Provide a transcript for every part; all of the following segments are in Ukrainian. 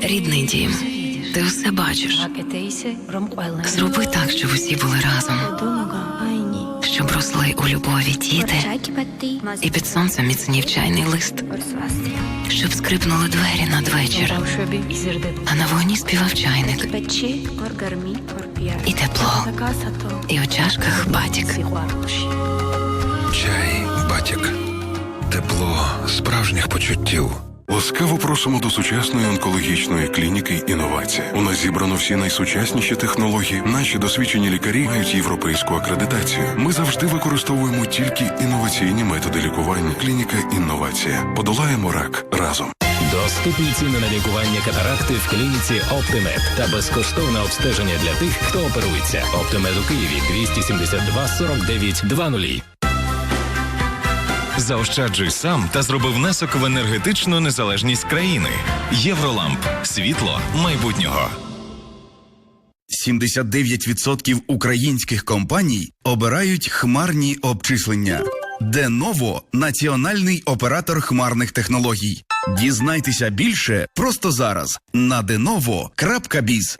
Рідний дім. Ти усе бачиш. Зроби так, щоб усі були разом, щоб росли у любові діти, і під сонцем міцнів чайний лист, щоб скрипнули двері надвечір, а на вогні співав чайник, і тепло, і у чашках батік. Чай, батік, тепло справжніх почуттів. Ласкаво просимо до сучасної онкологічної клініки інновація. У нас зібрано всі найсучасніші технології. Наші досвідчені лікарі мають європейську акредитацію. Ми завжди використовуємо тільки інноваційні методи лікування. Клініка інновація. Подолаємо рак разом. Доступні ціни на лікування катаракти в клініці Оптимед та безкоштовне обстеження для тих, хто оперується. Оптимед у Києві 272 49 20. Заощаджуй сам та зроби внесок в енергетичну незалежність країни. Євроламп світло майбутнього. 79% українських компаній обирають хмарні обчислення. Деново національний оператор хмарних технологій. Дізнайтеся більше просто зараз на denovo.biz.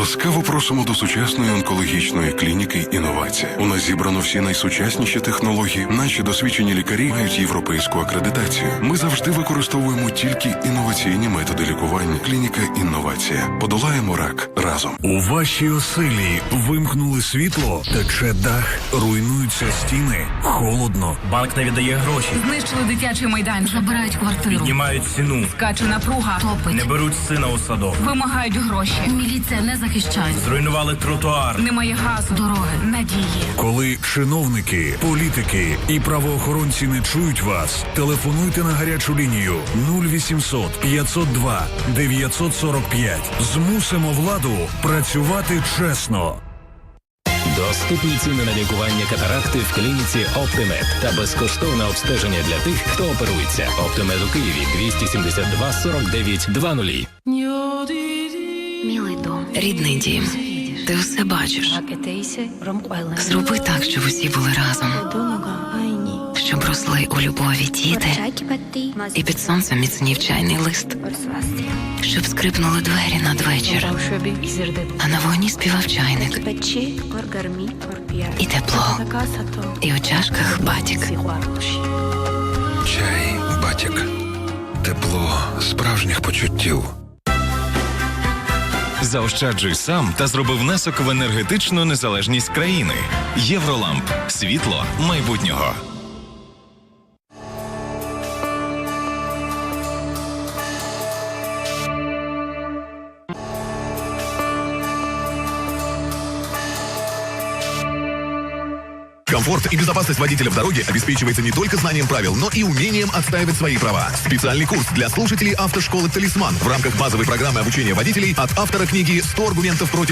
Ласкаво просимо до сучасної онкологічної клініки інновація. У нас зібрано всі найсучасніші технології. Наші досвідчені лікарі мають європейську акредитацію. Ми завжди використовуємо тільки інноваційні методи лікування. Клініка інновація. Подолаємо рак разом. У вашій оселі вимкнули світло, тече дах, руйнуються стіни, холодно. Банк не віддає гроші, Знищили дитячий майданчик, забирають квартиру. піднімають ціну, Каче напруга, топить. не беруть сина у садок, Вимагають гроші. Міліція не захищає. зруйнували тротуар. Немає газу, дороги, надії. Коли чиновники, політики і правоохоронці не чують вас, телефонуйте на гарячу лінію 0800 502 945. Змусимо владу працювати чесно. Доступні ціни на лікування катаракти в клініці Оптимед та безкоштовне обстеження для тих, хто оперується. Оптимед у Києві 272 49 20. Рідний дім. Ти усе бачиш. Зроби так, щоб усі були разом, щоб росли у любові діти, і під сонцем міцнів чайний лист, щоб скрипнули двері надвечір, а на вогні співав чайник, і тепло, і у чашках батік. Чай, батік, тепло справжніх почуттів. Заощаджуй сам та зроби внесок в енергетичну незалежність країни. Євроламп світло майбутнього. Комфорт и безопасность водителя в дороге обеспечивается не только знанием правил, но и умением отстаивать свои права. Специальный курс для слушателей автошколы «Талисман» в рамках базовой программы обучения водителей от автора книги «100 аргументов против